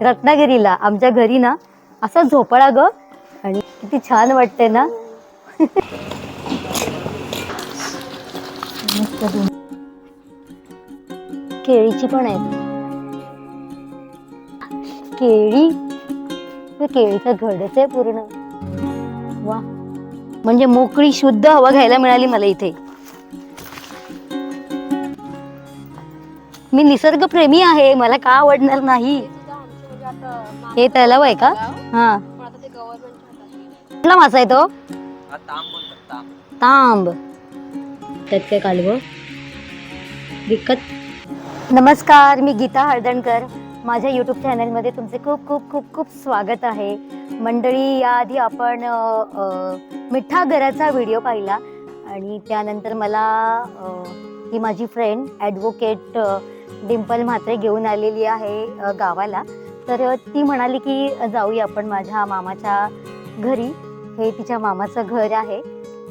रत्नागिरीला. आमच्या घरी ना असा झोपाळा ग. आणि किती छान वाटते ना. केळीची पण आहे. केळी? हे केळीचं घडच आहे पूर्ण. वा. म्हणजे मोकळी शुद्ध हवा घ्यायला मिळाली मला इथे. मी निसर्गप्रेमी आहे. मला का आवडणार नाही? हे तलाव आहे का? हा. कुठला मासा आहे तो? तांब त्यात काय कालव? विकत. नमस्कार मी गीता हळदणकर. माझ्या यूट्यूब चॅनलमध्ये तुमचे खूप खूप खूप खूप स्वागत आहे. मंडळी याआधी आपण मिठा घराचा व्हिडिओ पाहिला. आणि त्यानंतर मला ही माझी फ्रेंड ॲडव्होकेट डिम्पल म्हात्रे घेऊन आलेली आहे गावाला. तर ती म्हणाली की जाऊया आपण माझ्या मामाच्या घरी. हे तिच्या मामाचं घर आहे.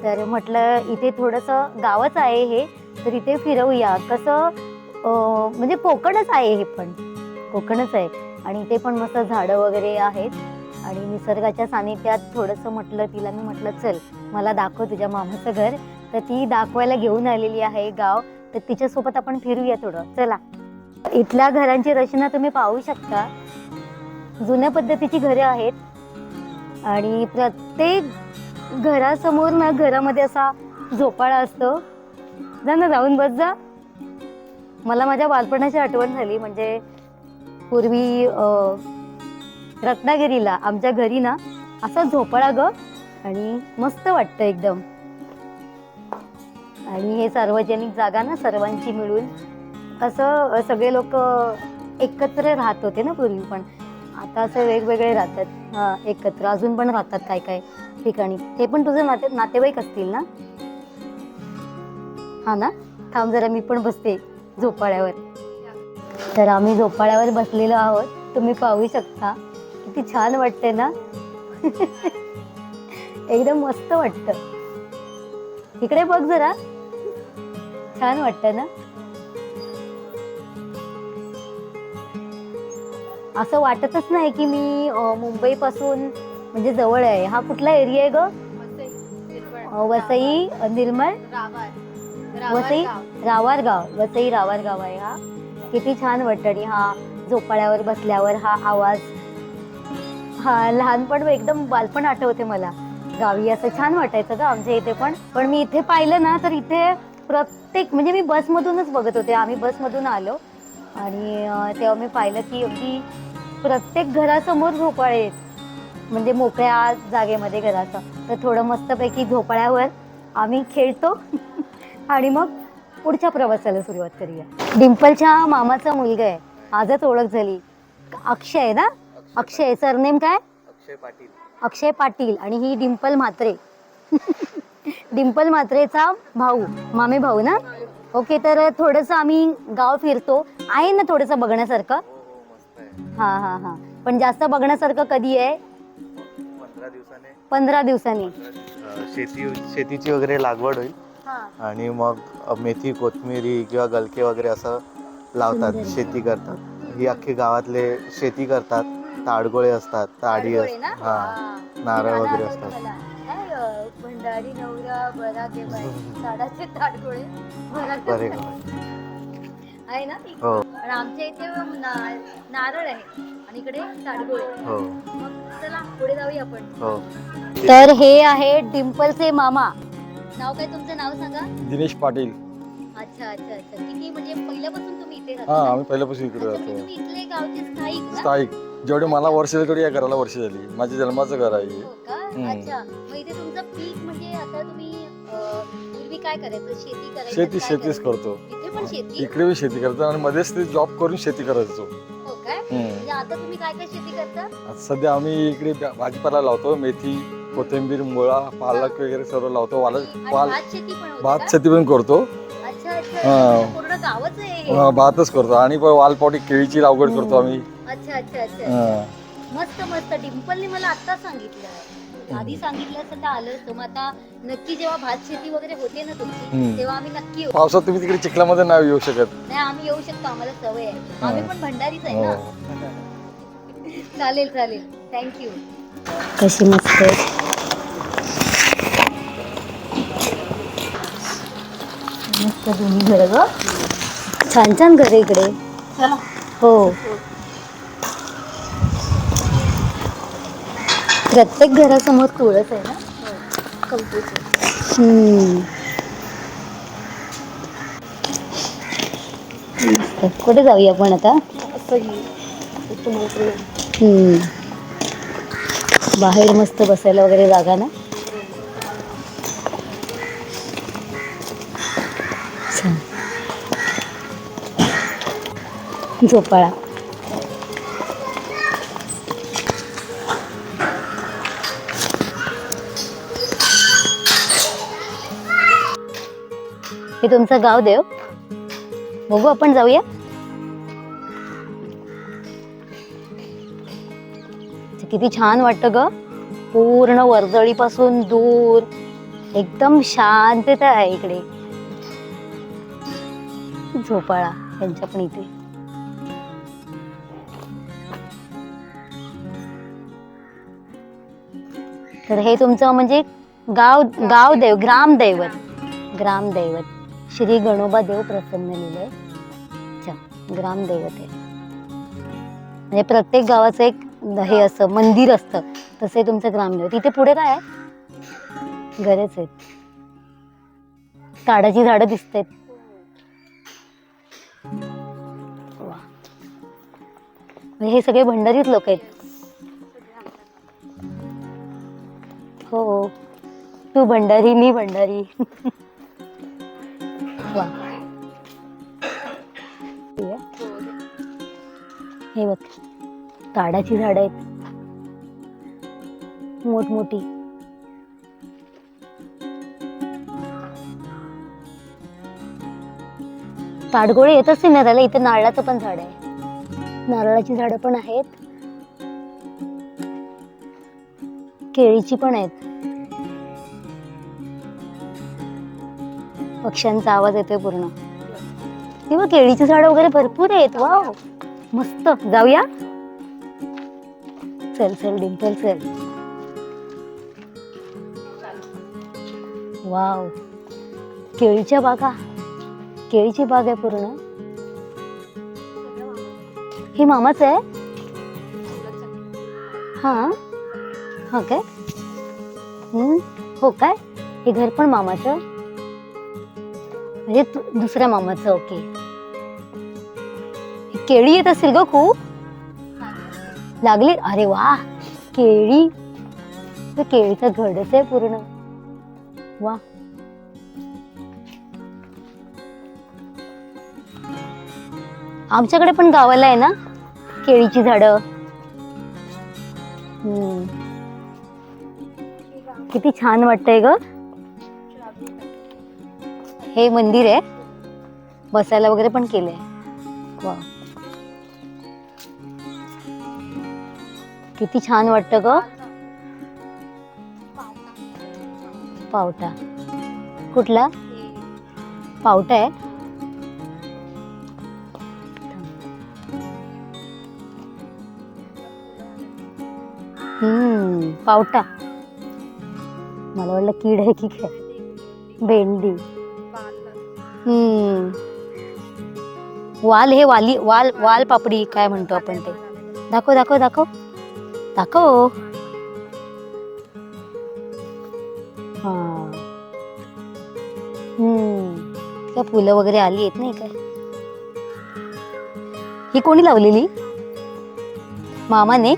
तर म्हटलं इथे थोडंसं गावच आहे हे तर इथे फिरवूया. कसं म्हणजे कोकणच आहे हे पण. कोकणच आहे. आणि इथे पण मस्त झाडं वगैरे आहेत. आणि निसर्गाच्या सानिध्यात थोडंसं म्हटलं तिला मी म्हटलं चल मला दाखव तुझ्या मामाचं घर. तर ती दाखवायला घेऊन आलेली आहे गाव. तर तिच्यासोबत आपण फिरूया थोडं. चला. इथल्या घरांची रचना तुम्ही पाहू शकता. जुन्या पद्धतीची घरे आहेत. आणि प्रत्येक घरासमोर ना घरामध्ये असा झोपाळा असतो. जा ना जाऊन बस जा. मला माझ्या बालपणाची आठवण झाली. म्हणजे पूर्वी रत्नागिरीला आमच्या घरी ना असा झोपाळा ग. आणि मस्त वाटतं एकदम. आणि हे सार्वजनिक जागा ना सर्वांची मिळून. असं सगळे लोक एकत्र राहत होते ना पूर्वी पण. आता असं वेगवेगळे राहतात. हा एकत्र. अजून पण राहतात काय काय ठिकाणी. ते पण तुझे नाते नातेवाईक असतील ना? हा ना? थांब जरा मी पण बसते झोपाळ्यावर. तर आम्ही झोपाळ्यावर बसलेलो आहोत. तुम्ही पाहू शकता. किती छान वाटते ना? एकदम मस्त वाटतं. इकडे बघ जरा. छान वाटतं ना? असं वाटतच नाही की मी मुंबई पासून म्हणजे जवळ आहे. हा कुठला एरिया आहे ग? वसई निर्मळ? वसई रावार गाव वसई रावार गाव आहे हा. किती छान वाटतं आणि हा. झोपाळ्यावर बसल्यावर हा आवाज. हा लहानपण एकदम बालपण आठवते मला. गावी असं छान वाटायचं का आमच्या इथे पण. पण मी इथे पाहिलं ना तर इथे प्रत्येक म्हणजे मी बसमधूनच बघत होते. आम्ही बसमधून आलो. आणि तेव्हा मी पाहिलं की अगदी प्रत्येक घरासमोर झोपाळे आहेत. म्हणजे मोकळ्या जागेमध्ये घराचं. तर थोडं मस्तपैकी झोपाळ्यावर आम्ही खेळतो. आणि मग पुढच्या प्रवासाला सुरुवात करूया. डिम्पलच्या मामाचा मुलगा आहे. आजच ओळख झाली. अक्षय ना? अक्षय सरनेम काय? अक्षय पाटील. अक्षय पाटील. आणि ही डिम्पल म्हात्रे. डिम्पल म्हात्रेचा भाऊ. मामे भाऊ ना? ओके तर थोडंसं आम्ही गाव फिरतो. आहे ना थोडंसं बघण्यासारखं? हो हो हा. पण जास्त बघण्यासारखं कधी आहे? पंधरा दिवसाने. पंधरा दिवसांनी. अं, शेती शेतीची वगैरे लागवड होईल. आणि मग मेथी कोथमिरी किंवा गलके वगैरे असं लावतात सुंदर. शेती करतात. ही अख्खी गावातले शेती करतात. ताडगोळे असतात ताडी ताडगोळे ना? असतात. हा. नारळ वगैरे असतात. भंडारी नवरा बरा बाई झाडाचे ताडगोळे. बरा. आहे ना? हो. पण आमच्या इथे ना- नारळ आहे. आणि इकडे ताडगोळे हो. मग चला पुढे जाऊया आपण. हो. तर हे आहे डिम्पलचे मामा. नाव काय तुमचं? नाव सांगा. दिनेश पाटील. अच्छा अच्छा अच्छा. किती म्हणजे पहिल्यापासून तुम्ही इथे हा राहता? आम्ही पहिल्यापासून इकडे अच्छा, म्हणजे राहतो. तुम्ही इथले गावचे स्थायिक ना? स्थायिक. जेवढे मला वर्ष झाली तेवढी या घराला वर्ष झाली. माझ्या जन्माचं घर आहे हे. हो का? हम्म. अच्छा. मग इथे तुमचं पीक म्हणजे आता तुम्ही काय करायचं? शेती करायची शेती काय शेतीच करायचं? करतो. इथे पण शेती? इकडे बी शेती करतो आणि मध्येच ते जॉब करून शेती करायचो. हो काय हम्म. म्हणजे आता तुम्ही काय काय शेती करता? आता सध्या आम्ही इकडे भा- भाजीपाला लावतो मेथी कोथिंबीर मुळा पालक वगैरे सर्व लावतो. वाल आणि वाल भात शेती पण होते भात का? शेती पण करतो. अच्छा अच्छा. हा. म्हणजे पूर्ण गावच आहे हे. हा, भातच करतो. आणि वालपावटी केळीची लागवड करतो आम्ही. अच्छा अच्छा अच्छा. हा. मस्त मस्त. डिम्पलने मला आता सांगितलं. आधी सांगितलं असतं तर आलं असतं. मग आता नक्की जेव्हा भात शेती वगैरे होते ना तुमची. तेव्हा आम्ही नक्की येऊ. पावसात तुम्ही तिकडे चिखलामध्ये नाही येऊ शकत. नाही आम्ही येऊ शकतो आम्हाला सवय आहे. आम्ही पण भंडारीच आहे हो. ना चालेल. चालेल थँक्यू कशी मस्त. मस्त दोन्ही घर ग. छान छान घर आहे इकडे. हो. प्रत्येक घरासमोर तुळस आहे ना. मस्त. कुठे जाऊया आपण आता हम्म. बाहेर मस्त बसायला वगैरे जागा ना छान. झोपाळा हे तुमचं गाव देव. बघू आपण जाऊया. किती छान वाटतं ग. पूर्ण वर्दळीपासून दूर. एकदम शांतता आहे इकडे. झोपाळा यांच्या पण इथे. तर हे तुमचं म्हणजे गाव गावदेव ग्रामदैवत. ग्रामदैवत. श्री गणोबा देव प्रसन्न लिहिलंय. अच्छा ग्रामदैवत आहे. म्हणजे प्रत्येक गावाचं एक हे असं मंदिर असतं. तसे तुमचं ग्रामदेव तिथे पुढे काय आहे? गरज आहेत काडाची झाडं दिसत आहेत म्हणजे हे सगळे भंडारीत लोक आहेत. हो. हो. तू भंडारी मी भंडारी. वा. हे बघ ताडाची झाडं आहेत. मोठमोठी. ताडगोळे येत असतील ना त्याला इथे नारळाचं पण झाड आहे. नारळाची झाडं पण आहेत. केळीची पण आहेत. पक्ष्यांचा आवाज येतोय पूर्ण. तेव्हा केळीची झाड वगैरे भरपूर आहेत वाव. मस्त. जाऊया? चल चल डिंपल चल. वाव. केळीच्या बागा. केळीची बाग आहे पूर्ण. हे मामाच आहे? हा? हा काय? हो काय? हे घर पण मामाचं? म्हणजे दुसऱ्या मामाचं ओके. केळी येत असेल ग खूप? लागली? अरे वा केळी. केळीचा घडच आहे पूर्ण. वा. आमच्याकडे पण गावाला आहे ना केळीची झाडं. हम्म. किती छान वाटतंय ग. हे मंदिर आहे. बसायला वगैरे पण केलंय. वा. किती छान वाटतं ग. पावटा. कुठला? पावटा आहे. हम्म पावटा. मला वाटलं कीड आहे की काय? भेंडी. हम्म. वाल हे वाली वाल वाल पापडी काय म्हणतो आपण ते? दाखव दाखव दाखव. दाखव. हा. हम्म. काय फुलं वगैरे आली आहेत नाही काय? ही कोणी लावलेली? मामाने?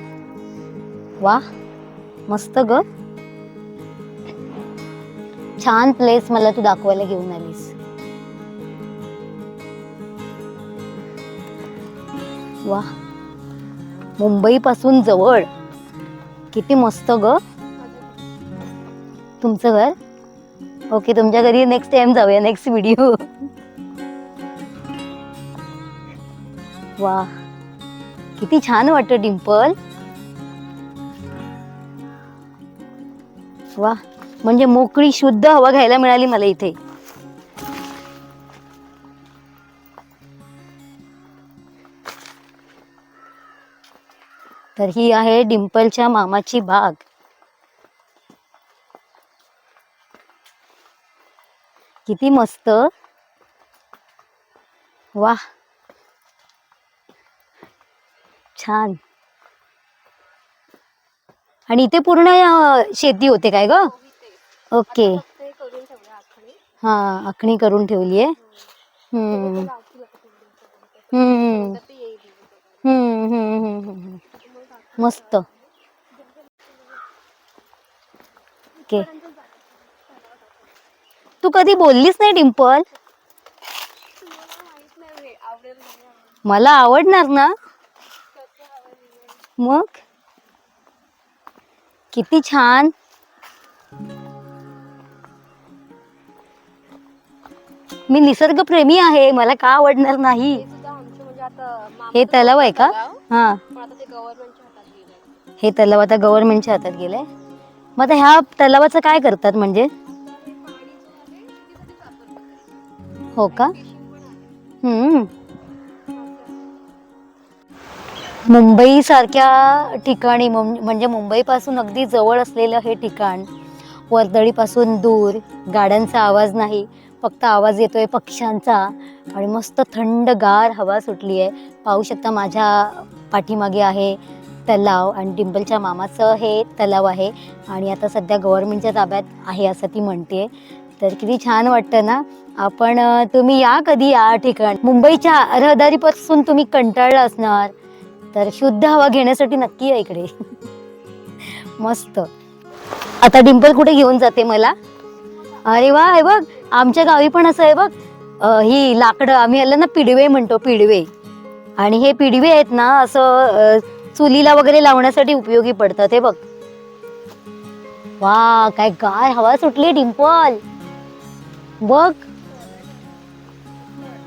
वा. मस्त ग. छान प्लेस मला तू दाखवायला घेऊन आलीस. वा. मुंबईपासून जवळ. किती मस्त ग. तुमचं घर? ओके तुमच्या घरी नेक्स्ट टाइम जाऊया नेक्स्ट व्हिडिओ वा. किती छान वाटतं डिम्पल वा. म्हणजे मोकळी शुद्ध हवा घ्यायला मिळाली मला इथे. तर ही आहे डिंपलच्या मामाची बाग. किती मस्त. वा छान. आणि इथे पूर्ण शेती होते काय ग? ओके. हा आखणी करून ठेवली आहे. हम्म. हम्म हम्म हम्म हम्म हम्म. मस्त. ओके. तू कधी बोललीस नाही डिम्पल मला आवडणार ना? मग? किती छान. मी निसर्गप्रेमी आहे मला का आवडणार नाही? हे तलाव आहे का? हा. हे तलाव आता गव्हर्नमेंटच्या हातात गेले मग आता ह्या तलावाचं काय करतात म्हणजे? हो का? हम्म. मुंबई सारख्या ठिकाणी मुं- म्हणजे मुंबईपासून अगदी जवळ असलेलं हे ठिकाण वर्दळीपासून दूर गाड्यांचा आवाज नाही फक्त आवाज येतोय पक्ष्यांचा आणि मस्त थंडगार हवा सुटली आहे पाहू शकता माझ्या पाठीमागे आहे तलाव आणि डिंपलच्या मामाचं हे तलाव आहे आणि आता सध्या गव्हर्नमेंटच्या ताब्यात आहे असं ती म्हणते तर किती छान वाटतं ना? आपण तुम्ही या कधी या ठिकाण? मुंबईच्या रहदारीपासून तुम्ही कंटाळला असणार. तर शुद्ध हवा घेण्यासाठी नक्की या इकडे. मस्त. आता डिंपल कुठे घेऊन जाते मला? अरे वा हे बघ आमच्या गावी पण असं आहे बघ. ही लाकडं आम्ही याला ना पिडवे म्हणतो पिडवे आणि हे पिडवे आहेत ना असं चुलीला वगैरे लावण्यासाठी उपयोगी पडतात हे बघ. वा काय काय हवा सुटली डिंपल. बघ.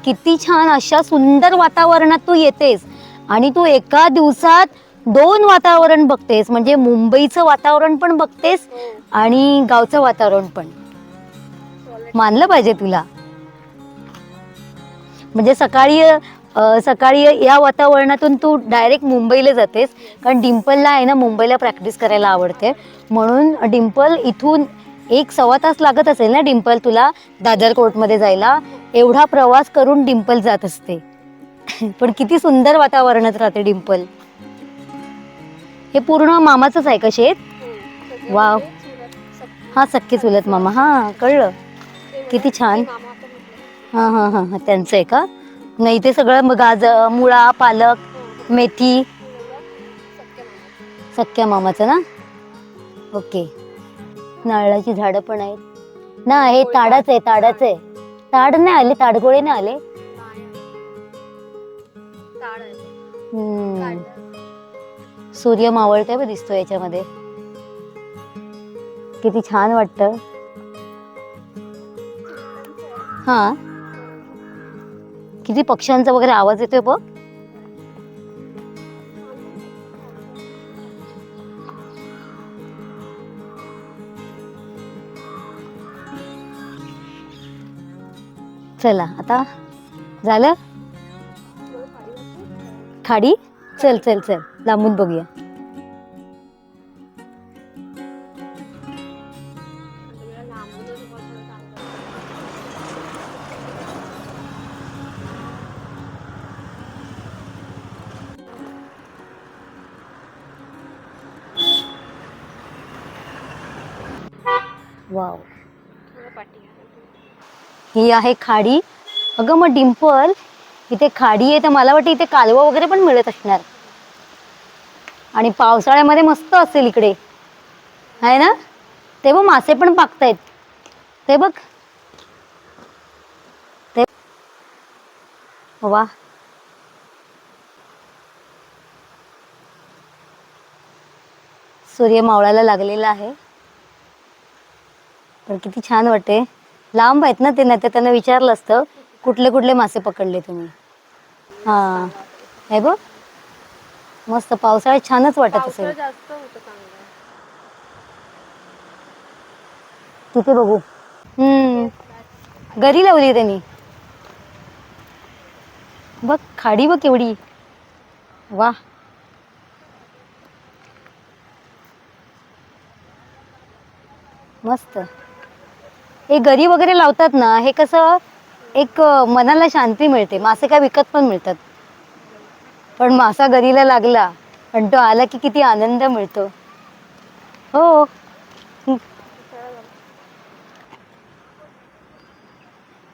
किती छान अशा सुंदर वातावरणात तू येतेस. आणि तू एका दिवसात दोन वातावरण बघतेस म्हणजे मुंबईचं वातावरण पण बघतेस आणि गावचं वातावरण पण. मानलं पाहिजे तुला? म्हणजे सकाळी सकाळी या वातावरणातून तू डायरेक्ट मुंबईला जातेस. कारण डिम्पलला आहे ना मुंबईला प्रॅक्टिस करायला आवडते. म्हणून डिम्पल इथून एक सव्वा तास लागत असेल ना डिम्पल तुला दादर कोर्टमध्ये जायला. एवढा प्रवास करून डिम्पल जात असते. पण किती सुंदर वातावरणात राहते डिम्पल हे पूर्ण मामाचंच आहे का शेत? वाव. हा सख्खी चुलत मामा. हा कळलं. किती छान. हां हां हां हां त्यांचं आहे का? नाही ते सगळं मग गाज मुळा पालक मेथी. सख्या मामाचं ना? ओके. नारळाची झाडं पण आहेत. ना हे ताडाच आहे ताडाच आहे. ताड नाही आले ताडगोळे नाही आले. सूर्य मावळतोय बघ दिसतो याच्यामध्ये. किती छान वाटतं. हा? किती पक्ष्यांचा वगैरे आवाज येतोय बघ. चला आता झालं? खाडी? चल चल चल. लांबून बघूया. वाव. ही आहे खाडी. अगं मग डिंपल इथे खाडी आहे तर मला वाटतं इथे कालवा वगैरे पण मिळत असणार. आणि पावसाळ्यामध्ये मस्त असेल इकडे. आहे ना? ते बघ मासे पण पाकतायत. ते बघ. ते वा. सूर्य मावळायला लागलेला आहे. पण किती छान वाटते लांब आहेत ना ते नाही त्यांना विचारलं असतं कुठले कुठले मासे पकडले तुम्ही? हा. आहे बघ. मस्त पावसाळ्यात छानच वाटत असेल. तिथे बघू. हम्म. गरी लावली त्यांनी. बघ खाडी बघ एवढी वा. मस्त. हे गरी वगैरे लावतात ना हे कसं एक मनाला शांती मिळते. मासे काय विकत पण मिळतात. पण मासा गरीला लागला पण तो आला की किती आनंद मिळतो. हो.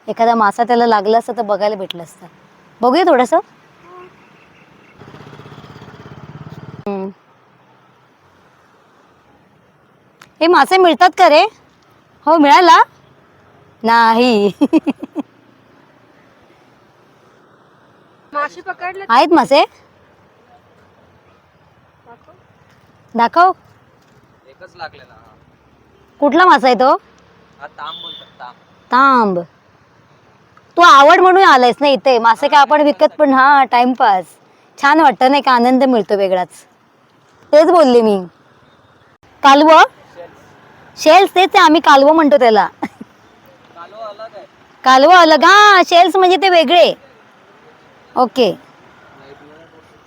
एखादा मासा त्याला लागला असता तर बघायला भेटलं असतं. बघूया थोडस. हे मासे मिळतात का रे? हो मिळाला? नाही. मासे पकडले. आहेत मासे? दाखव. एकच लागलेला. कुठला मासा आहे तो? हा तांब बोलतात तांब. तांब. तू आवड म्हणून आलायस ना इथे. मासे काय आपण विकत पण हा टाइमपास छान वाटतं नाही का? आनंद मिळतो वेगळाच. तेच बोलले मी. कालव? शेल्स तेच आहे. आम्ही कालव म्हणतो त्याला. कालव अलग. हा शेल्स म्हणजे ते वेगळे. ओके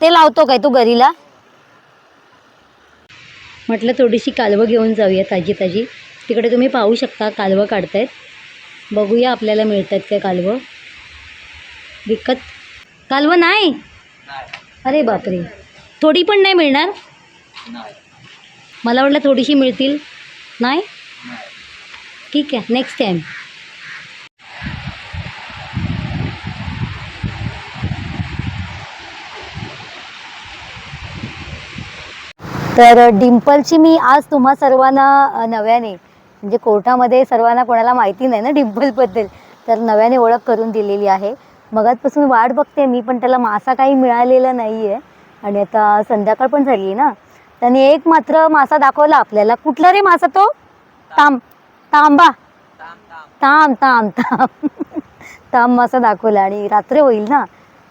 ते लावतो काय तू घरीला? म्हटलं थोडीशी कालवं घेऊन जाऊया ताजी ताजी. तिकडे तुम्ही पाहू शकता कालवं काढतायत. बघूया आपल्याला मिळतात काय कालवं. विकत. कालवं नाही? अरे बापरे. थोडी पण नाही मिळणार? मला वाटलं थोडीशी मिळतील. नाही? ठीक आहे नेक्स्ट टाइम तर डिम्पलची मी आज तुम्हा सर्वांना नव्याने म्हणजे कोर्टामध्ये सर्वांना कोणाला माहिती नाही ना डिम्पलबद्दल तर नव्याने ओळख करून दिलेली आहे. मगातपासून वाट बघते मी पण त्याला मासा काही मिळालेला नाही आहे आणि आता संध्याकाळ पण झाली आहे ना. त्याने एक मात्र मासा दाखवला आपल्याला. कुठला रे मासा तो? तांब तांबा ताम ताम ताम ताम मासा दाखवला आणि रात्र होईल ना.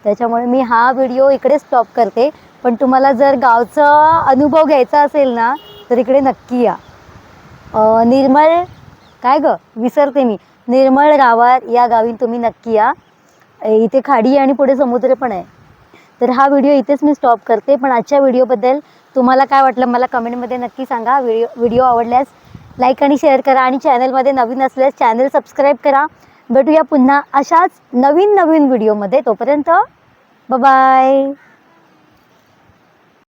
त्याच्यामुळे मी हा व्हिडिओ इकडे स्टॉप करते. पण तुम्हाला जर गावचा अनुभव घ्यायचा असेल ना तर इकडे नक्की या. निर्मळ काय ग? विसरते मी. निर्मळ गावात या गावी तुम्ही नक्की या. इथे खाडी आणि पुढे समुद्र पण आहे. तर हा व्हिडिओ इथेच मी स्टॉप करते. पण आजच्या व्हिडिओबद्दल तुम्हाला काय वाटलं मला कमेंटमध्ये नक्की सांगा. व्हिडिओ व्हिडिओ आवडल्यास लाईक आणि शेअर करा आणि चॅनलमध्ये नवीन असल्यास चॅनल सबस्क्राईब करा. भेटूया पुन्हा अशाच नवीन नवीन व्हिडिओमध्ये. तोपर्यंत बाय